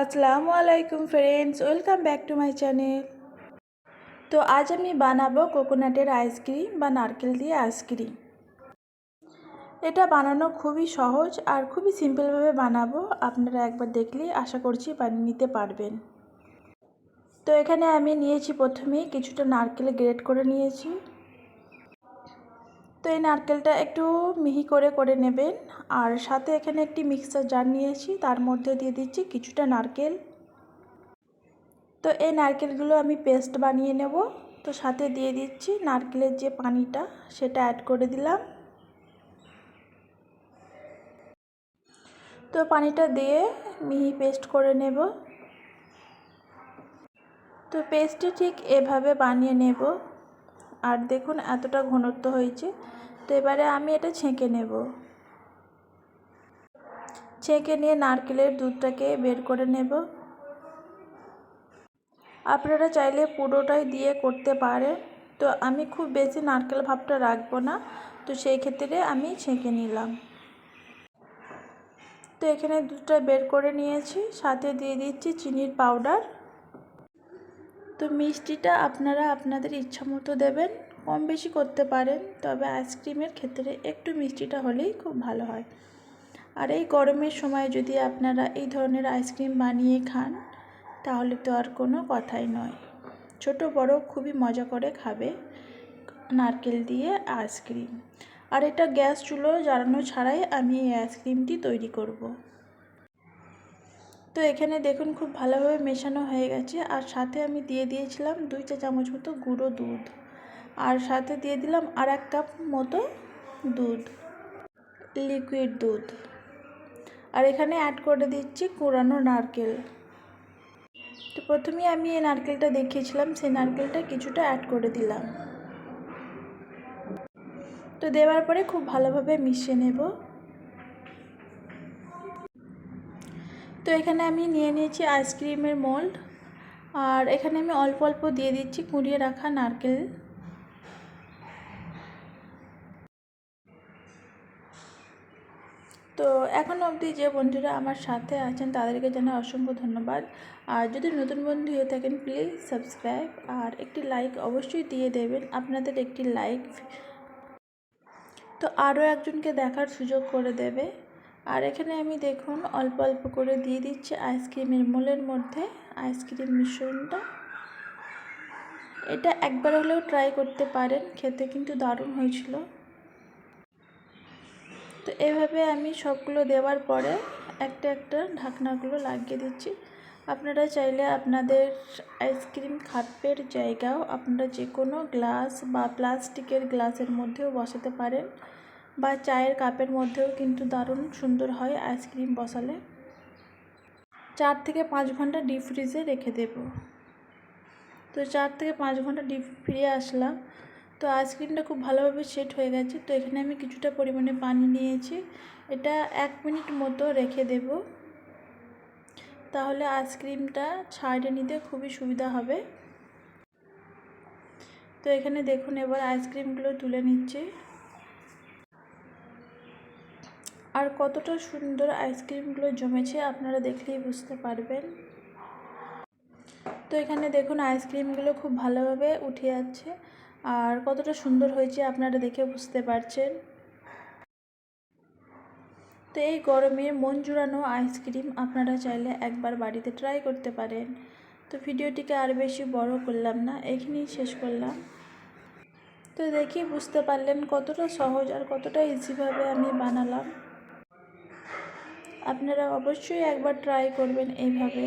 আসসালামু আলাইকুম friends welcome back to my channel তো আজ আমি বানাবো কোকোনাটের আইসক্রিম বা নারকেল দিয়ে আইসক্রিম এটা বানানো খুবই সহজ আর খুবই সিম্পলভাবে বানাবো, আপনারা একবার দেখলেই আশা করছি বানিয়ে নিতে পারবেন। তো এখানে আমি নিয়েছি প্রথমে কিছুটা নারকেল গ্রেট করে নিয়েছি। তো এই নারকেলটা একটু মিহি করে করে নেবেন। আর সাথে এখানে একটি মিক্সার জার নিয়েছি, তার মধ্যে দিয়ে দিচ্ছি কিছুটা নারকেল। তো এই নারকেলগুলো আমি পেস্ট বানিয়ে নেব। তো সাথে দিয়ে দিচ্ছি নারকেলের যে পানিটা, সেটা অ্যাড করে দিলাম। তো পানিটা দিয়ে মিহি পেস্ট করে নেব। তো পেস্টটি ঠিক এভাবে বানিয়ে নেব। আর দেখুন এতটা ঘনত্ব হয়েছে। তো এবারে আমি এটা ছেঁকে নেব। ছেঁকে নিয়ে নারকেলের দুধটাকে বের করে নেব। আপনারা চাইলে পুরোটাই দিয়ে করতে পারেন। তো আমি খুব বেশি নারকেল ভাবটা রাখব না। তো সেই ক্ষেত্রে আমি ছেঁকে নিলাম। তো এখানে দুধটা বের করে নিয়েছি। সাথে দিয়ে দিচ্ছি চিনির পাউডার। তো মিষ্টিটা আপনারা আপনাদের ইচ্ছা মতো দেবেন, কম বেশি করতে পারেন, তবে আইসক্রিমের ক্ষেত্রে একটু মিষ্টিটা হলেই খুব ভালো হয়। আর এই গরমের সময় যদি আপনারা এই ধরনের আইসক্রিম বানিয়ে খান, তাহলে তো আর কোনো কথাই নয়। ছোট বড় খুবই মজা করে খাবে নারকেল দিয়ে আইসক্রিম। আর এটা গ্যাস চুলো জ্বালানো ছাড়াই আমি এই আইসক্রিমটি তৈরি করব। তো এখানে দেখুন খুব ভালোভাবে মেশানো হয়ে গেছে। আর সাথে আমি দিয়ে দিয়েছিলাম দুই চা চামচ মতো গুঁড়ো দুধ। আর সাথে দিয়ে দিলাম আর এক কাপ মতো দুধ লিকুইড দুধ। আর এখানে অ্যাড করে দিচ্ছি কুড়ানো নারকেল। তো প্রথমে আমি এই নারকেলটা দেখিয়েছিলাম, সেই নারকেলটা কিছুটা অ্যাড করে দিলাম। তো দেওয়ার পরে খুব ভালোভাবে মিশিয়ে নেব। তো এখানে আমি নিয়ে নিয়েছি আইসক্রিমের মোল্ড আর এখানে আমি অল্প অল্প দিয়ে দিচ্ছি কুড়িয়ে রাখা নারকেল। তো এখন অবধি যে বন্ধুরা আমার সাথে আছেন তাদেরকে জানাই অসংখ্য ধন্যবাদ। আর যদি নতুন বন্ধু হয়ে থাকেন প্লিজ সাবস্ক্রাইব আর একটি লাইক অবশ্যই দিয়ে দেবেন, আপনাদের একটি লাইক তো আরও একজনকে দেখার সুযোগ করে দেবে। আর এখানে আমি দেখুন অল্প অল্প করে দিয়ে দিচ্ছি আইসক্রিমের মোলের মধ্যে, আইসক্রিম মিশ্রণটা। এটা একবার হলেও ট্রাই করতে পারেন, খেতে কিন্তু দারুণ হয়েছিল। তো এভাবে আমি সবগুলো দেওয়ার পরে একটা একটা ঢাকনাগুলো লাগিয়ে দিচ্ছি। আপনারা চাইলে আপনাদের আইসক্রিম খাপের জায়গাও আপনারা যে কোনো গ্লাস বা প্লাস্টিকের গ্লাসের মধ্যেও বসাতে পারেন। বা চায়ের কাপের মধ্যেও কিন্তু দারুণ সুন্দর হয় আইসক্রিম বসালে। চার থেকে পাঁচ ঘণ্টা ডিপ ফ্রিজে রেখে দেব। তো চার থেকে পাঁচ ঘণ্টা ডিপ ফিরে আসলাম। তো আইসক্রিমটা খুব ভালোভাবে সেট হয়ে গেছে। তো এখানে আমি কিছুটা পরিমাণে পানি নিয়েছি। এটা এক মিনিট মতো রেখে দেব। তাহলে আইসক্রিমটা ছাড়ে নিতে খুবই সুবিধা হবে। তো এখানে দেখুন, এবার আইসক্রিমগুলো তুলে নিচ্ছি। আর কতটা সুন্দর আইসক্রিমগুলো জমেছে আপনারা দেখলেই বুঝতে পারবেন। তো এখানে দেখুন আইসক্রিমগুলো খুব ভালোভাবে উঠে যাচ্ছে আর কতটা সুন্দর হয়েছে আপনারা দেখে বুঝতে পারছেন। তো এই গরমে মন জুড়ানো আইসক্রিম আপনারা চাইলে একবার বাড়িতে ট্রাই করতে পারেন। তো ভিডিওটিকে আর বেশি বড় করলাম না, এখানেই শেষ করলাম। তো দেখি বুঝতে পারলেন কতটা সহজ আর কতটা ইজিভাবে আমি বানালাম। আপনারা অবশ্যই একবার ট্রাই করবেন এইভাবে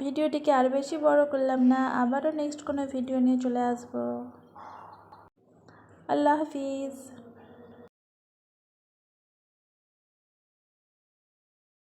ভিডিওটিকে আর বেশি বড় করলাম না, আবারও নেক্সট কোনো ভিডিও নিয়ে চলে আসব। আল্লাহ হাফিজ।